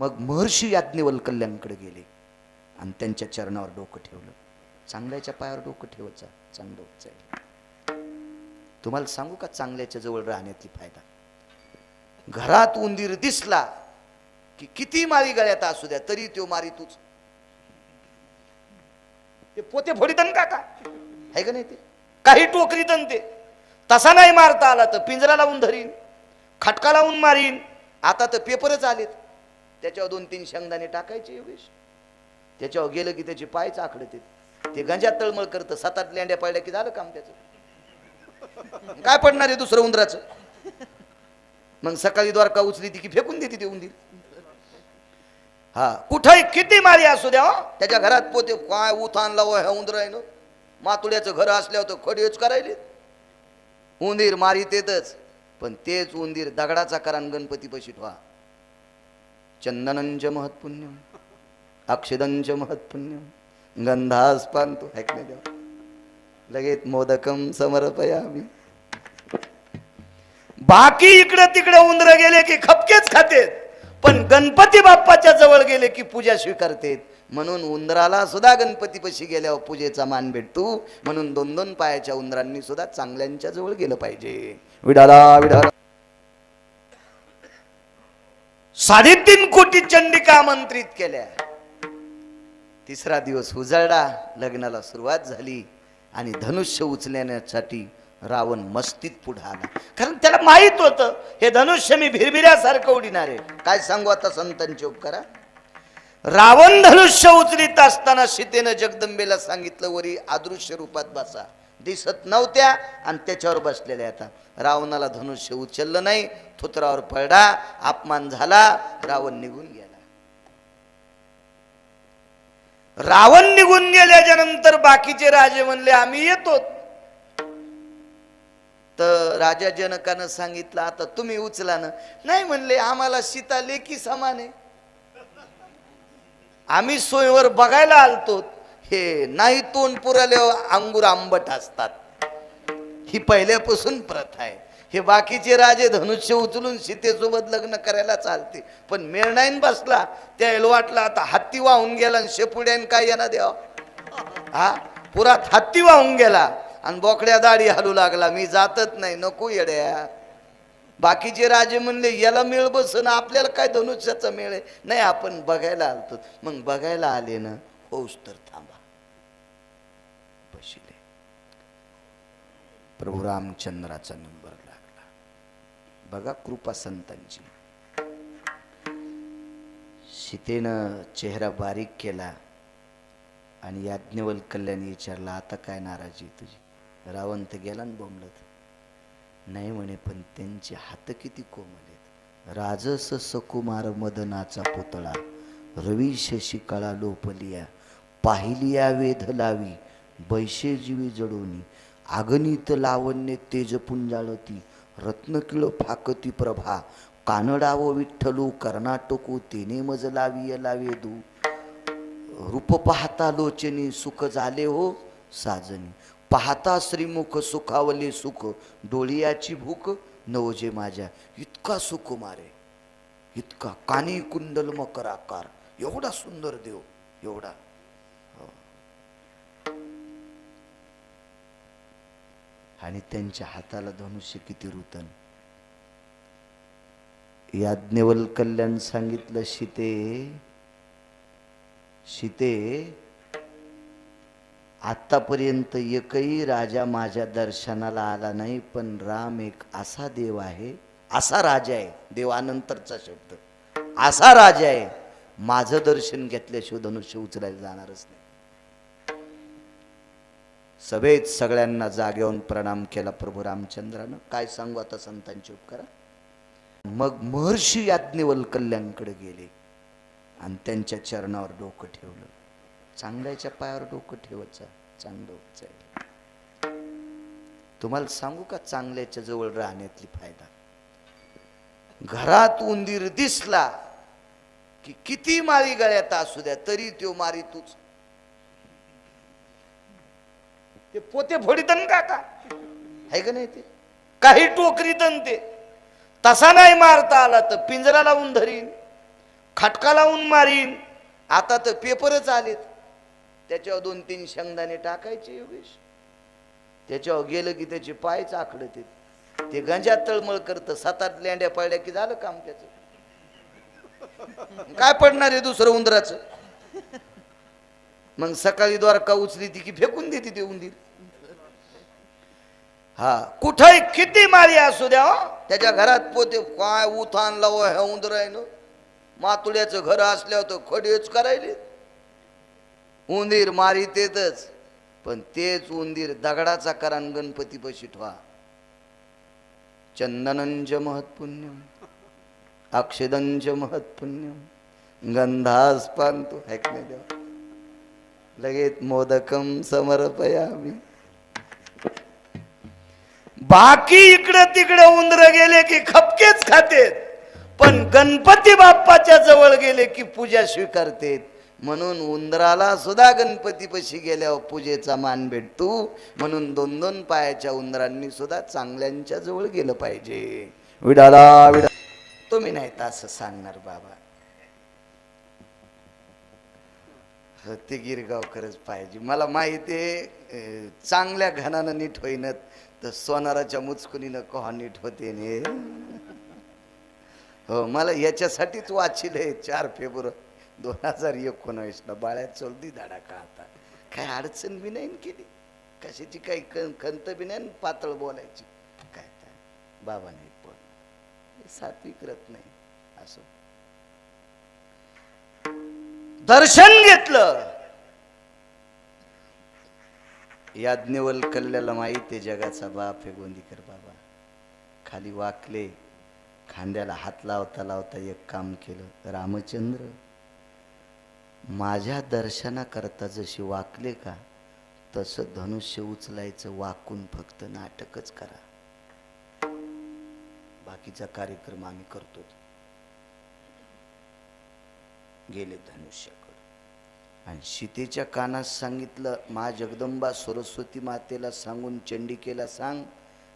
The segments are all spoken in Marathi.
मग महर्षी याज्ञवल कल्याणकडे गेले आणि त्यांच्या चरणावर डोकं ठेवलं. चांगल्याच्या पायावर डोकं ठेवायचं चांगलं होत तुम्हाला सांगू का चांगल्याच्या जवळ राहण्याची फायदा? घरात उंदीर दिसला की किती मारी गळ्यात असू द्या तरी तो मारी तूच. ते पोते फोडीतन का का? आहे का नाही ते? काही टोकरीतन ते. तसा नाही मारता आला तर पिंजरा लावून धरीन खटका लावून मारीन. आता तर पेपरच आलेत. त्याच्यावर दोन तीन शेंगदाणे टाकायचे योगेश. त्याच्यावर गेलं की त्याचे पाय चाखडते. ते गंजात तळमळ करतं सातात लेंड्या पडल्या की झालं काम त्याचं? काय पडणार आहे दुसरं उंदराचं? मग सकाळी द्वारका उचली ती की फेकून देते ते उंदीर. हा कुठंही किती मारी असू द्या त्याच्या घरात पोते काय उथान लाव ह्या उंदर आहे मातुड्याचं घर असल्यावर तर खडीच करायले. उंदीर मारी येतच पण तेच उंदीर दगडाचा करान गणपती पशी ठेवा. चंदनंच महत्पुण्यम अक्षदंच महत्पुण्यम गंधास पानतो ऐकले देवा लगेच मोदकम समर्पयामी. बाकी इकडे तिकडे उंदर गेले की खपकेच खातेत पण गणपती बाप्पाच्या जवळ गेले की पूजा स्वीकारतेत. म्हणून उंदराला सुद्धा गणपतीपशी गेल्यावर पूजेचा मान भेटतो. म्हणून दोन दोन पायाच्या उंदरांनी सुद्धा चांगल्यांच्या जवळ गेलं पाहिजे. विडाला विडाला. साडेतीन कोटी चंडिका आमंत्रित केल्या. तिसरा दिवस उजळला लग्नाला सुरुवात झाली आणि धनुष्य उचलण्यासाठी रावण मस्तीत पुढे आला. कारण त्याला माहीत होतं हे धनुष्य मी भिरभिऱ्यासारखं उडीणार आहे. काय सांगू आता संतांचे उपकारा? रावण धनुष्य उचलीत असताना सीतेनं जगदंबेला सांगितलं वरी आदृश्य रूपात बसा. दिसत नव्हत्या आणि त्याच्यावर बसलेल्या आता रावणाला धनुष्य उचललं नाही थुतरावर पडला अपमान झाला रावण निघून गेला. रावण निघून गेल्याच्यानंतर बाकीचे राजे म्हणले आम्ही येतो. तर राजा जनकानं सांगितलं आता तुम्ही उचला ना. नाही म्हणले आम्हाला सीता लेखी समान आहे. आम्ही सोयीवर बघायला आलतो. हे नाही तोंड पुराले अंगूर आंबट असतात. ही पहिल्यापासून प्रथा आहे. हे बाकीचे राजे धनुष्य उचलून सीतेसोबत लग्न करायला चालते. पण मेळ नाही बसला त्या वाटलं आता हत्ती वाहून गेला आणि शेपुड्यान काय येणार द्याव हा? पुरात हत्ती वाहून गेला आणि बोकड्या दाढी हलू लागला. मी जातच नाही नको येड्या. बाकीचे राजे म्हणले याला मेळ बसन आपल्याला काय धनुष्याचा मेळ आहे? नाही आपण बघायला आलतो. मग बघायला आले ना होऊस तर थांबा. बशिले. प्रभू रामचंद्राचा नंबर लागला. बघा कृपा संतांची. सीतेनं चेहरा बारीक केला आणि याज्ञवल कल्याणी विचारला आता काय नाराजी तुझी? रावण तर गेला ना बोंबलत. नाही म्हणे पण त्यांचे हात किती कोमल आहेत. राजस सकुमार मदनाचा पुतळा रवी शशी कळा लोपलिया पाहिलिया वेध लावी बैशे जीवी जडोनी आगणित लावण्य तेज पुंजाळती. रत्नकिळ फाकती प्रभा. कानडाव विठ्ठलू कर्नाटकू तेने मज लावी लावेदू रूप पाहता लोचनी सुख झाले हो साजनी. पाहता श्रीमुख सुखावले सुख. डोळियाची भूक नवजे माझ्या. इतका सुख मारे. इतका. कानी कुंडल मकर आकार. एवढा सुंदर देव. एवढा. आणि त्यांच्या हाताला धनुष्य किती रुतन. याज्ञवल कल्याण सांगितलं शिते शिते आतापर्यंत एकही राजा माझ्या दर्शनाला आला नाही पण राम एक असा देव आहे असा राजा आहे देवानंतरचा शब्द असा राजा आहे माझं दर्शन घेतल्याशिवाय धनुष्य उचलायला जाणारच नाही. सभेत सगळ्यांना जागेवून प्रणाम केला प्रभू रामचंद्रानं. काय सांगू आता संतांची उपकारा? मग महर्षी याज्ञवल कल्याणकडे गेले आणि त्यांच्या चरणावर डोकं ठेवलं. चांगल्याच्या पायावर डोकं ठेवायचं चांगलं होत तुम्हाला सांगू का चांगल्याच्या जवळ राहण्यातली फायदा? घरात उंदीर दिसला की किती माळी गळ्यात असू द्या तरी त्यो मारी तूच ते पोते फोडीतन का का आहे का नाही ते? काही टोकरीतन ते. तसा नाही मारता आला तर पिंजरा लावून धरीन खटका लावून मारीन. आता तर पेपरच आलेत. त्याच्यावर दोन तीन शेंगदाणे टाकायचे योगेश. त्याच्यावर गेलं की त्याचे पाय चाकडत ते गंजा तळमळ करतं. सातात लेंड्या पडल्या की झालं काम त्याचं? काय पडणार आहे दुसरं उंदराचं? मग सकाळी द्वारका उचली ती की फेकून देते ते उंदीर हा कुठे किती मारी असू द्या हो. त्याच्या घरात पोते काय उथान लाव हो, ह्या उंदर आहे ना मातुड्याचं घर असल्यावर तर खडेच करायले. उंदीर मारी तेच पण तेच उंदीर दगडाचा करान गणपती पशी ठेवा. चंदनंज महत्पुण्यम अक्षदंज महत्पुण्यम गंधास पानतो है की नाही देवा? लगेच मोदकम समर्पयामी. बाकी इकडे तिकडे उंदर गेले की खपकेच खातेत. पण गणपती बाप्पाच्या जवळ गेले की पूजा स्वीकारतेत. म्हणून उंदराला सुद्धा गणपतीपशी गेल्यावर पूजेचा मान भेटतो. म्हणून दोन दोन पायाच्या उंदरांनी सुद्धा चांगल्यांच्या जवळ गेलं पाहिजे. विडाला विडा. तुम्ही नाही तर असं सांगणार बाबा हो, ते गिरगावकरच पाहिजे. मला माहिती आहे चांगल्या घनानं नीट होईनत तर सोनाराच्या मुचकुनीनं कहा नीट होते ने? हो मला याच्यासाठीच वाचिल आहे चार फेब्रुवारी दोन हजार एकोणावीसला बाळ्यात चौदी धडाका आता. काय अडचण बी नाही केली. कशाची काही कं खंत बी नाही पातळ बोलायची. काय काय? बाबा नाही पण सात्विक रत नाही असं. दर्शन घेतलं. याज्ञवल कल्ल्याला माहीत आहे जगाचा बाप हे गोंदीकर बाबा. खाली वाकले खांद्याला हात लावता लावता एक काम केलं. रामचंद्र माझ्या दर्शनाकरता जशी वाकले का तसं धनुष्य उचलायचं वाकून फक्त नाटकच करा. बाकीचा कार्यक्रम आम्ही करतो गेले धनुष्याकडे आणि सीतेच्या कानात सांगितलं मा जगदंबा सरस्वती मातेला सांगून चंडिकेला सांग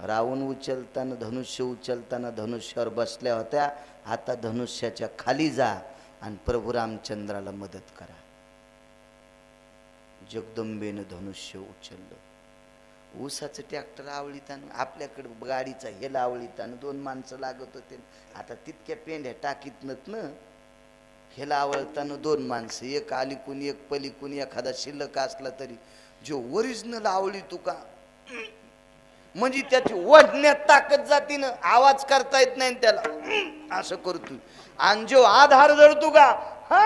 रावण उचलताना धनुष्य उचलताना धनुष्यावर बसल्या होत्या आता धनुष्याच्या खाली जा आणि प्रभू रामचंद्राला मदत करा. जगदंबेनं धनुष्य उचललं. ऊसाचं ट्रॅक्टर आवळीताना आपल्याकडं गाडीचा हेला आवळीताना दोन माणसं लागत होते. आता तितक्या पेंढ्या टाकीत नत ना. ह्याला आवळताना दोन माणसं एक अलीकून एक पलीकून एखादा शिल्लक असला तरी. जो ओरिजिनल आवळी तुका म्हणजे त्याची ओढण्यात ताकद जाती ना आवाज करता येत नाही त्याला. असं करतो आणि जो आधार धरतो का? हा?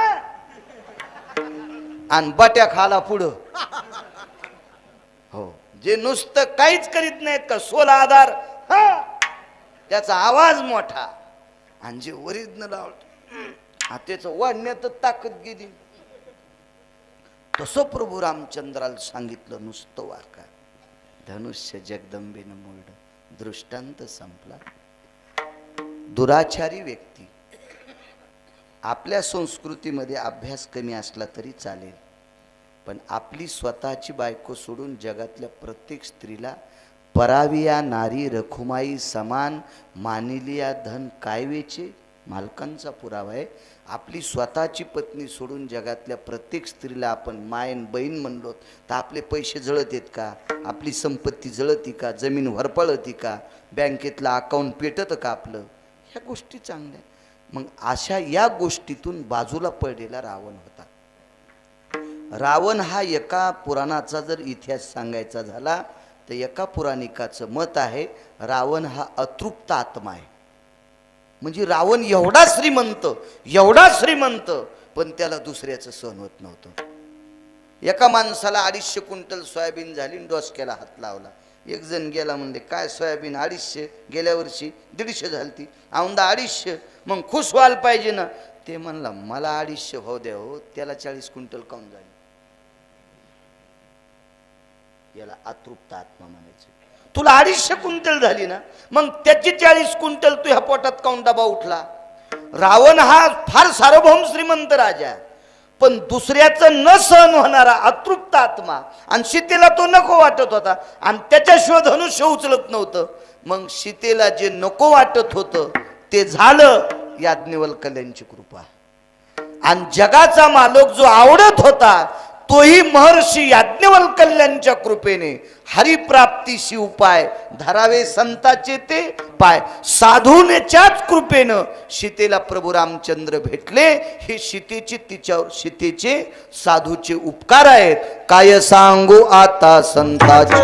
आणि बट्या खाला पुढं. हो. जे नुसतं काहीच करीत नाहीत का? सोला आधार. हा? त्याचा आवाज मोठा. आणि जे ओरिजिनल आवडतो हा त्याचं वाढण्यातच ताकद गेली. तसं प्रभू रामचंद्राला सांगितलं नुसतं वाका धनुष्य जगदंबेनं मोडलं. दृष्टांत संपला. दुराचारी व्यक्ती. आपल्या संस्कृतीमध्ये अभ्यास कमी असला तरी चालेल. पण आपली स्वतःची बायको सोडून जगातल्या प्रत्येक स्त्रीला पराविया नारी रखुमाई समान मानिलिया धन कायवेचे मालकांचा पुरावा आहे. आपली स्वतःची पत्नी सोडून जगातल्या प्रत्येक स्त्रीला आपण मायन बहीण म्हणलो तर आपले पैसे जळत आहेत का? आपली संपत्ती जळती का? जमीन वरपळती का? बँकेतलं अकाउंट पेटतं का आपलं? ह्या गोष्टी चांगल्या मग अशा या गोष्टीतून बाजूला पडलेला रावण होता. रावण हा एका पुराणाचा जर इतिहास सांगायचा झाला तर एका पुराणिकाचं मत आहे रावण हा अतृप्त आत्मा आहे. म्हणजे रावण एवढा श्रीमंत एवढा श्रीमंत पण त्याला दुसऱ्याचं सहन होत नव्हतं. एका माणसाला अडीचशे क्विंटल सोयाबीन झाली आणि डोसक्याला हात लावला. एक जण गेला म्हणले काय सोयाबीन अडीचशे? गेल्या वर्षी दीडशे झालती. औंदा अडीचशे. मग खुश व्हायला पाहिजे ना. ते म्हणला मला अडीचशे भाव द्या हो त्याला चाळीस क्विंटल काऊन झाली? याला अतृप्त आत्मा म्हणायचं. तुला अडीचशे कुंटल झाली ना मग त्याची चाळीस कुंटल तू ह्या पोटात काऊन डबा उठला? रावण हा फार सार्वभौम श्रीमंत राजा पण दुसऱ्याचं न सहन होणारा अतृप्त आत्मा आणि सीतेला तो नको वाटत होता आणि त्याच्याशिवाय धनुष्य उचलत नव्हतं. मग सीतेला जे नको वाटत होतं ते झालं याज्ञवल्कल्यांची कृपा. आणि जगाचा मालक जो आवडत होता तोही महर्षी याज्ञवल्कल्यांच्या कृपेने हरिप्राप्तीशी उपाय. धरावे संताचे ते पाय. साधूनेच्याच कृपेनं सीतेला प्रभू रामचंद्र भेटले. हे सीतेचे तिच्यावर सीतेचे साधूचे उपकार आहेत. काय सांगू आता संताचे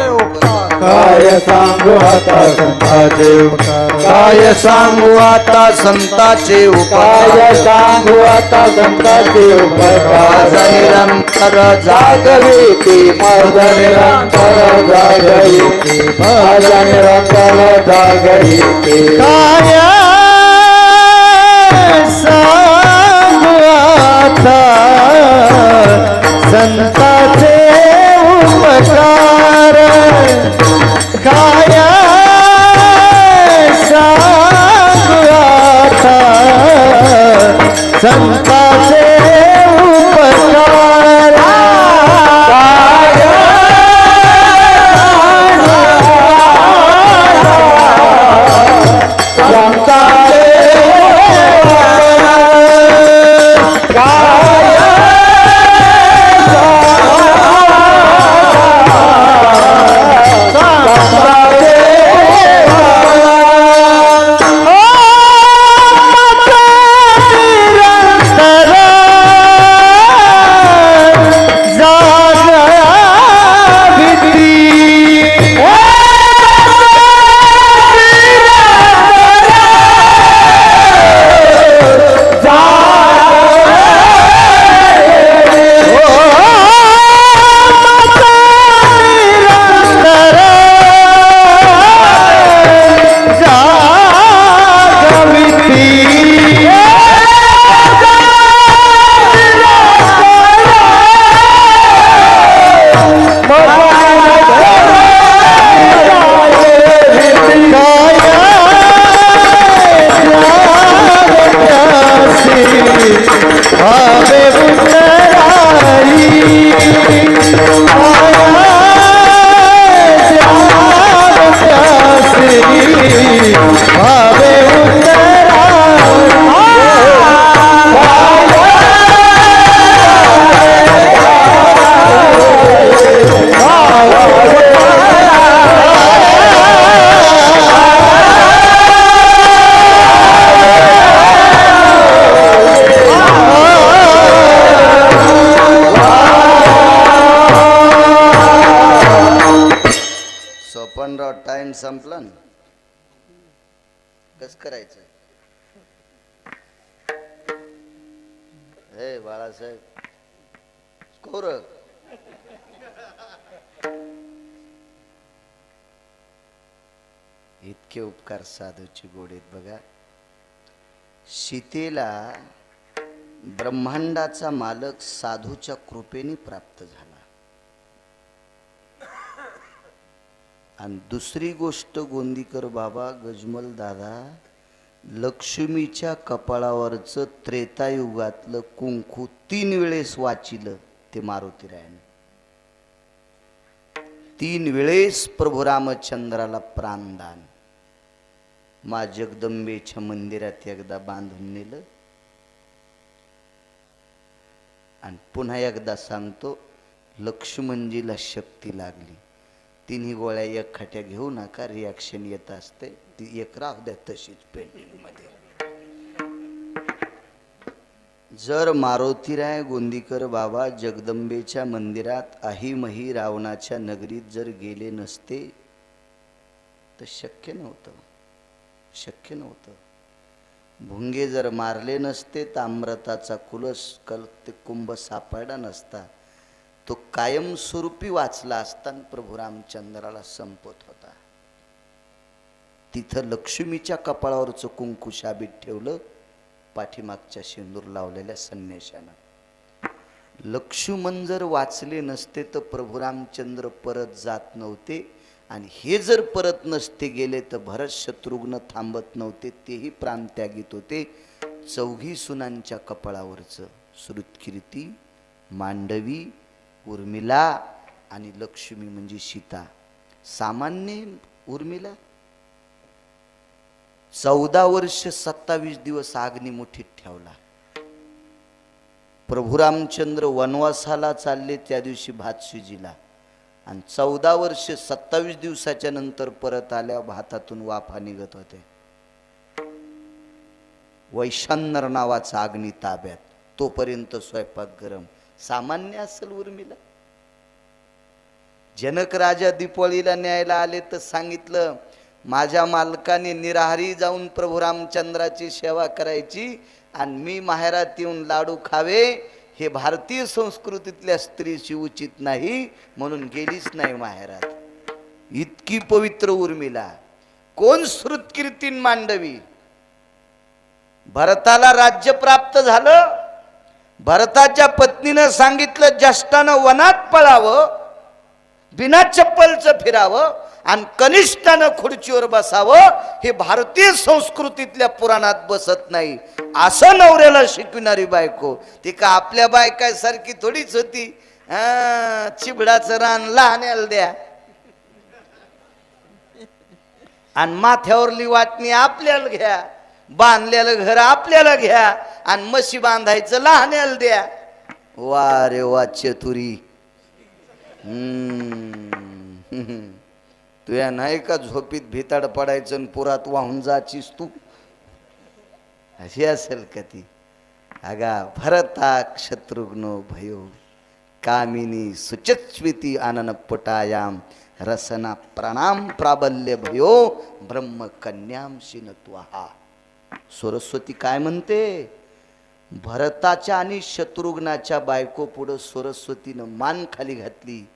काय सांगू आता संताचे उपकार? काय सांगू आता संताचे उपकार? सांगू आता संताचे उपकार? निरंतर जागवी ती निरंतर जागरी भजन माझा जागरी. काय हे बाळासाहेब. कोरक इतके उपकार साधूची गोडीत बघा. सीतेला ब्रह्मांडाचा मालक साधूच्या कृपेने प्राप्त झाला. आणि दुसरी गोष्ट गोंदीकर बाबा गजमल दादा लक्ष्मीच्या कपाळावरचं त्रेतायुगातलं कुंकू तीन वेळेस वाचिलं ते मारुतीरायाने. तीन वेळेस प्रभू रामचंद्राला प्राणदान मा जगदंबेच्या मंदिरात एकदा बांधून नेलं. आणि पुन्हा एकदा सांगतो लक्ष्मणजीला शक्ती लागली. तिन्ही गोळ्या एक खाट्या घेऊ नका रिॲक्शन येत असते. ती एक राहू द्या तशीच पेंटिंगमध्ये. जर मारुतीराय गोंदीकर बाबा जगदंबेच्या मंदिरात आहीमही रावणाच्या नगरीत जर गेले नसते तर शक्य नव्हतं. शक्य नव्हतं. भुंगे जर मारले नसते ताम्रताचा कुलस कल ते कुंभ सापडला नसता. तो कायमस्वरूपी वाचला असताना प्रभू रामचंद्राला संपत होता. तिथं लक्ष्मीच्या कपाळावरचं कुंकू शाबीत ठेवलं पाठीमागच्या शेंदूर लावलेल्या संन्याशानं. लक्ष्मण जर वाचले नसते तर प्रभू रामचंद्र परत जात नव्हते आणि हे जर परत नसते गेले तर भरत शत्रुघ्न थांबत नव्हते तेही प्राण त्यागीत होते. चौघी सुनांच्या कपाळावरचं श्रुतकीर्ती मांडवी उर्मिला आणि लक्ष्मी म्हणजे सीता. सामान्य उर्मिला चौदा वर्ष सत्तावीस दिवस अग्नी मुठीत ठेवला. प्रभू रामचंद्र वनवासाला चालले त्या दिवशी भात शिजिला आणि चौदा वर्ष सत्तावीस दिवसाच्या नंतर परत आल्या भातातून वाफा निघत होते. वैशांनर नावाचा अग्नी ताब्यात. तोपर्यंत स्वयंपाक गरम. सामान्य असेल उर्मिला. जनक राजा दिपोळीला न्यायला आले तर सांगितलं माझ्या मालकाने निराहारी जाऊन प्रभू रामचंद्राची सेवा करायची आणि मी माहेरात येऊन लाडू खावे हे भारतीय संस्कृतीतल्या स्त्रीशी उचित नाही म्हणून गेलीच नाही माहेरात. इतकी पवित्र उर्मिला. कोण श्रुतकीर्तीन मांडवी? भरताला राज्य प्राप्त झालं. भरताच्या पत्नीनं सांगितलं ज्येष्ठानं वनात पळावं बिना चप्पलचं फिरावं आणि कनिष्ठानं खुर्चीवर बसावं हे भारतीय संस्कृतीतल्या पुराणात बसत नाही. असं नवऱ्याला शिकविणारी बायको ती का आपल्या बायकासारखी थोडीच होती? हा, चिबडाचं रान लहान्याला द्या. आणि माथ्यावरली वाटणी आपल्याला घ्या. बांधलेलं घर आपल्याला घ्या. आणि म्हशी बांधायचं लहान्याला द्या. वा रे वा चतुरी. हम्म. तुया नाही का झोपीत भिताड पडायचं आणि पुरात वाहून जाचीस तू? अशी असेल का ती? अगा भरता शत्रुघ्नो भयो कामिनी सुचस्विती आननपटायाम रसना प्रणाम प्राबल्य भयो ब्रह्म कन्याम शिनत्वहा. सरस्वती काय म्हणते? भरताच्या आणि शत्रुघ्नाच्या बायको पुढं सरस्वतीनं मान खाली घातली.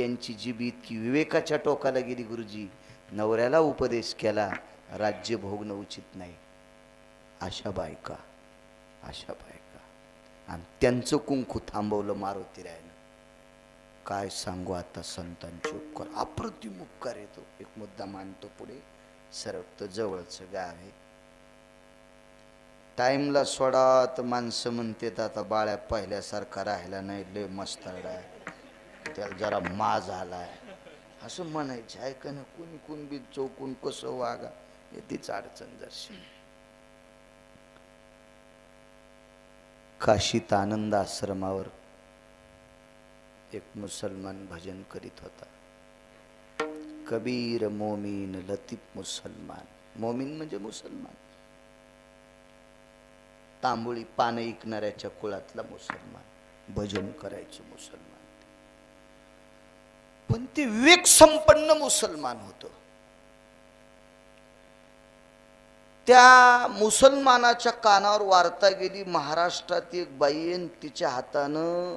यांची जीबी इतकी विवेकाच्या टोकाला गेली गुरुजी. नवऱ्याला उपदेश केला राज्य भोगणं उचित नाही. अशा बायका अशा बायका. आणि त्यांचं कुंकू थांबवलं मारुती रायनं काय सांगू आता संतांचे उपकार अप्रतिम उपकार येतो एक मुद्दा मानतो पुढे. सरकतं जवळचं गाव आहे. टाईमला सोडा तर माणसं म्हणतात आता बाळ्या पहिल्यासारखा राहिला नाही लय मस्त आहे. त्याला जरा मा झालाय असं म्हणायचं आहे का ना कोणी कुणबी चौकून कसं वागा हे तीच अडचण दर्शन काशीत आनंद आश्रमावर एक मुसलमान भजन करीत होता. कबीर मोमीन लतीफ मुसलमान. मोमीन म्हणजे मुसलमान. तांबुळी पानं ऐकणाऱ्याच्या कुळातला मुसलमान. भजन करायचं मुसलमान. पण ते विवेक संपन्न मुसलमान होतं. त्या मुसलमानाच्या कानावर वार्ता गेली महाराष्ट्रात एक बाई आहे आणि तिच्या हातानं